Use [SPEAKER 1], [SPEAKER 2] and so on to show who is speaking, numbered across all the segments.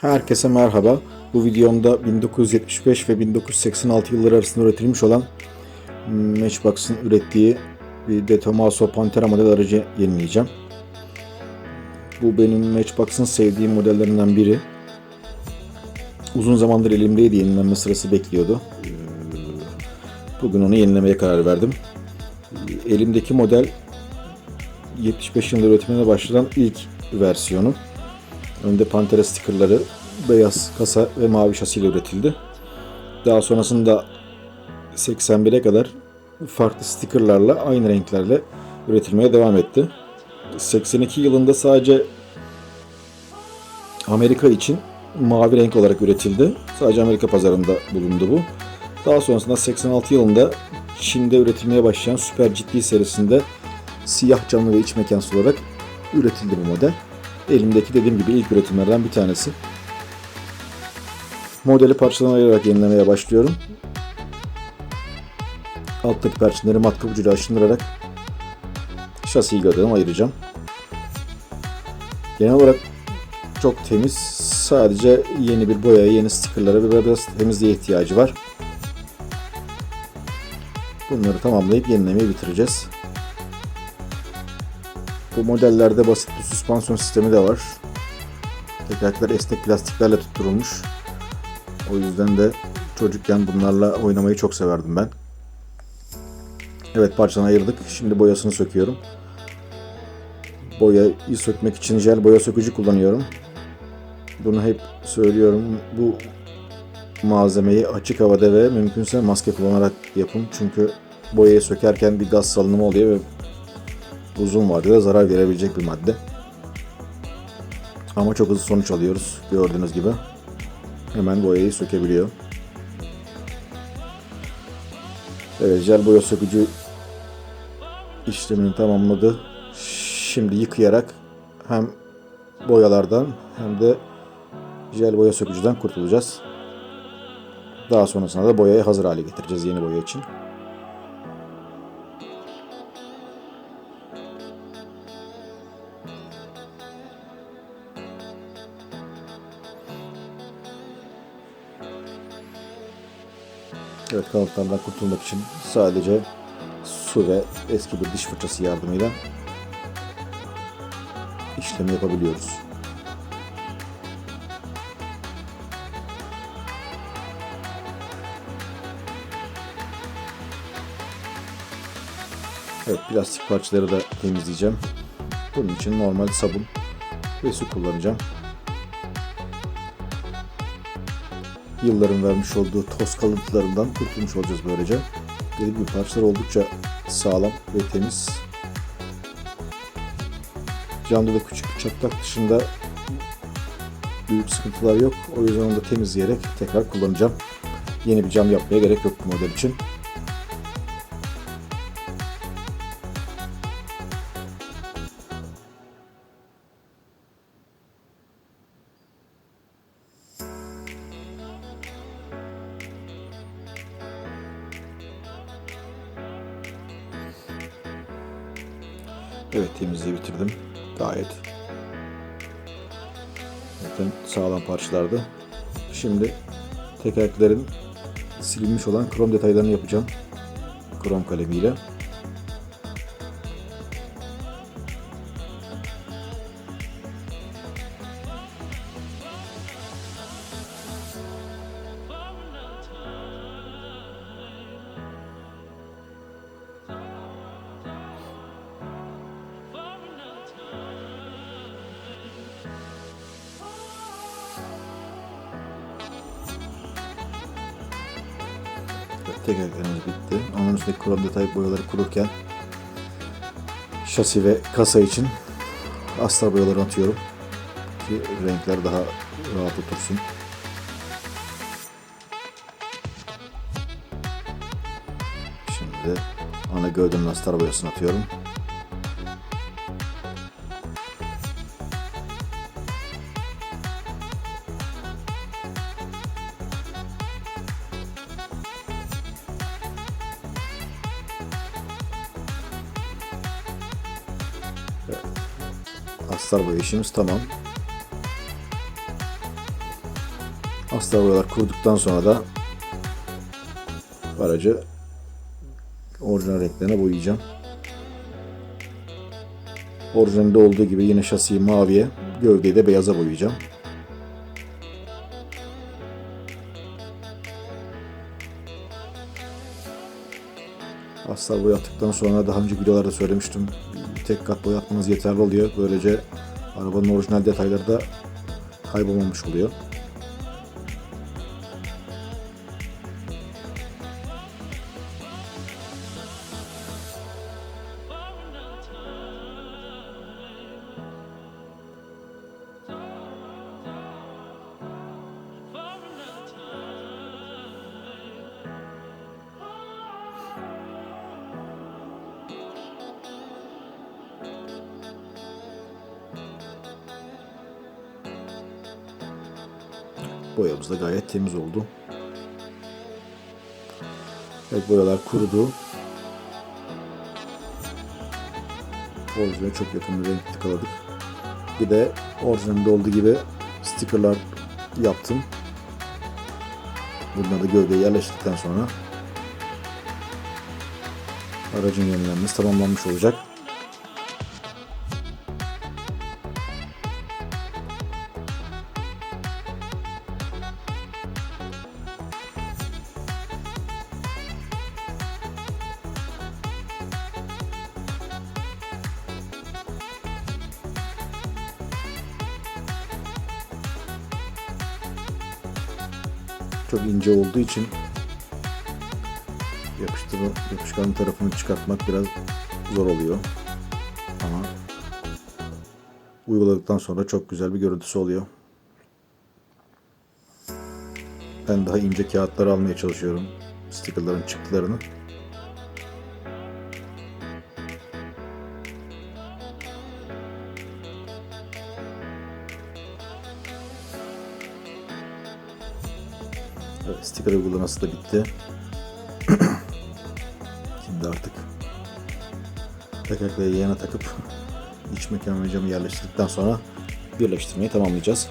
[SPEAKER 1] Herkese merhaba. Bu videomda 1975 ve 1986 yılları arasında üretilmiş olan Matchbox'ın ürettiği bir De Tomaso Pantera model aracı yenileyeceğim. Bu benim Matchbox'ın sevdiğim modellerinden biri. Uzun zamandır elimdeydi, yenilenme sırası bekliyordu. Ee, Bugün onu yenilemeye karar verdim. Elimdeki model 75 yılında üretimine başlayan ilk versiyonu. Önde Pantera stickerları beyaz kasa ve mavi şasiyle üretildi. Daha sonrasında 81'e kadar farklı stickerlarla aynı renklerle üretilmeye devam etti. 82 yılında sadece Amerika için mavi renk olarak üretildi. Sadece Amerika pazarında bulundu bu. Daha sonrasında 86 yılında Çin'de üretilmeye başlayan Super GT serisinde siyah camlı ve iç mekansız olarak üretildi bu model. Elimdeki dediğim gibi ilk üretimlerden bir tanesi. Modeli parçadan ayırarak yenilemeye başlıyorum. Alttaki perçinleri matkap ucuyla aşındırarak şasiyi gövdeden ayıracağım. Genel olarak çok temiz. Sadece yeni bir boyaya, yeni stickerlara ve biraz temizliğe ihtiyacı var. Bunları tamamlayıp yenilemeyi bitireceğiz. Bu modellerde basit bir süspansiyon sistemi de var. Tekerlekler esnek plastiklerle tutturulmuş. O yüzden de çocukken bunlarla oynamayı çok severdim ben. Evet parçadan ayırdık. Şimdi boyasını söküyorum. Boyayı sökmek için jel boya sökücü kullanıyorum. Bunu hep söylüyorum. Bu malzemeyi açık havada ve mümkünse maske kullanarak yapın. Çünkü boyayı sökerken bir gaz salınımı oluyor ve uzun vadede zarar verebilecek bir madde. Ama çok hızlı sonuç alıyoruz gördüğünüz gibi. Hemen boyayı sökebiliyor. Evet jel boya sökücü işlemini tamamladı. Şimdi yıkayarak hem boyalardan hem de jel boya sökücüden kurtulacağız. Daha sonrasında da boyayı hazır hale getireceğiz yeni boya için. Evet kalıplardan kurtulmak için sadece su ve eski bir diş fırçası yardımıyla işlemi yapabiliyoruz. Evet plastik parçaları da temizleyeceğim. Bunun için normal sabun ve su kullanacağım. Yılların vermiş olduğu toz kalıntılarından kurtulmuş olacağız böylece. Dediğim gibi parçalar oldukça sağlam ve temiz. Camda da küçük bir çatlak dışında büyük sıkıntılar yok. O yüzden onu da temizleyerek tekrar kullanacağım. Yeni bir cam yapmaya gerek yok bu model için. Evet temizliği bitirdim. Gayet. Zaten sağlam parçalardı. Şimdi tekerleklerin silinmiş olan krom detaylarını yapacağım. Krom kalemiyle. Tekerleklerimiz bitti. Onun üstündeki krom detay boyaları kururken şasi ve kasa için astar boyaları atıyorum ki renkler daha rahat otursun. Şimdi ana gövdenin astar boyasını atıyorum. Astar boya işimiz tamam. Asla boyalar kuruduktan sonra da aracı orijinal renklerine boyayacağım. Orijinalde olduğu gibi yine şasiyi maviye, gövdeyi de beyaza boyayacağım. Asla boyattıktan sonra daha önce videolarda söylemiştim. Tek kat boyatmanız yeterli oluyor. Böylece arabanın orijinal detayları da kaybolmamış oluyor. Boyamız da gayet temiz oldu. Evet boyalar kurudu. Orijinale çok yakın bir renk tıkaladık. Bir de orijinalde olduğu gibi stickerlar yaptım. Bunları da gövdeye yerleştirdikten sonra aracın yenilenmesi tamamlanmış olacak. Çok ince olduğu için yapıştırma yapışkan tarafını çıkartmak biraz zor oluyor. Ama uyguladıktan sonra çok güzel bir görüntüsü oluyor. Ben daha ince kağıtlar almaya çalışıyorum. Stickerların çıktılarını. Sticker uygulaması da bitti. Şimdi artık tekerleği yana takıp iç mekan camı yerleştirdikten sonra birleştirmeyi tamamlayacağız.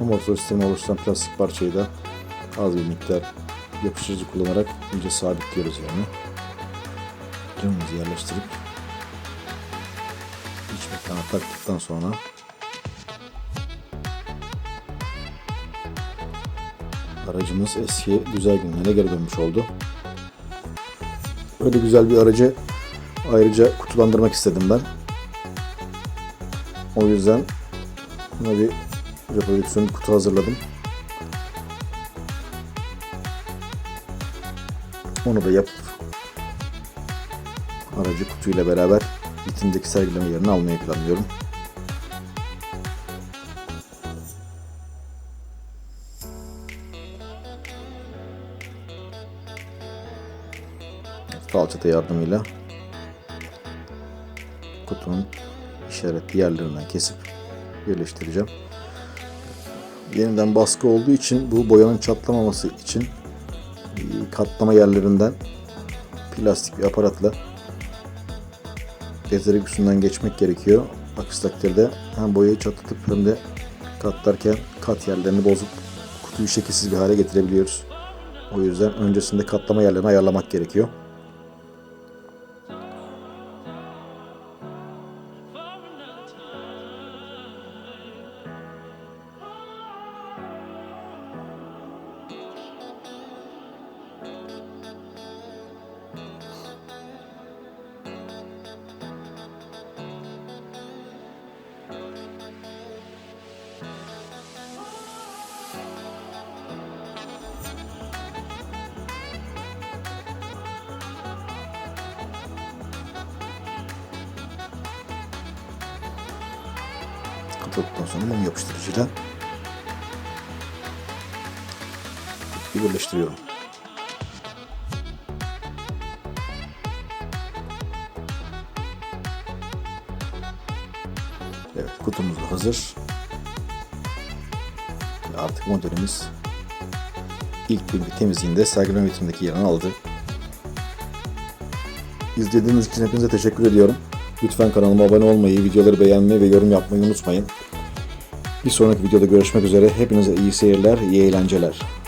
[SPEAKER 1] Amortisör sistemi oluşturan plastik parçayı da az bir miktar yapıştırıcı kullanarak iyice sabitliyoruz yani. Camımızı yerleştirip iç mekana taktıktan sonra aracımız eski güzel günlerine geri dönmüş oldu. Öyle güzel bir aracı ayrıca kutulandırmak istedim ben. O yüzden buna bir reprodüksiyon kutu hazırladım. Onu da yapıp aracı kutuyla beraber vitrimdeki sergileme yerini almayı planlıyorum. Falçata yardımıyla kutunun işaretli yerlerinden kesip birleştireceğim yeniden baskı olduğu için bu boyanın çatlamaması için e, katlama yerlerinden plastik bir aparatla gezerek üstünden geçmek gerekiyor. Aksi takdirde hem boyayı çatlatıp hem de katlarken kat yerlerini bozup kutuyu şekilsiz bir hale getirebiliyoruz. O yüzden öncesinde katlama yerlerini ayarlamak gerekiyor. Katladıktan sonra mum yapıştırıcıyla birleştiriyorum. Evet kutumuz da hazır. Artık modelimiz ilk günkü temizliğinde sergileme vitrinindeki yerini aldı. İzlediğiniz için hepinize teşekkür ediyorum. Lütfen kanalıma abone olmayı, videoları beğenmeyi ve yorum yapmayı unutmayın. Bir sonraki videoda görüşmek üzere. Hepinize iyi seyirler, iyi eğlenceler.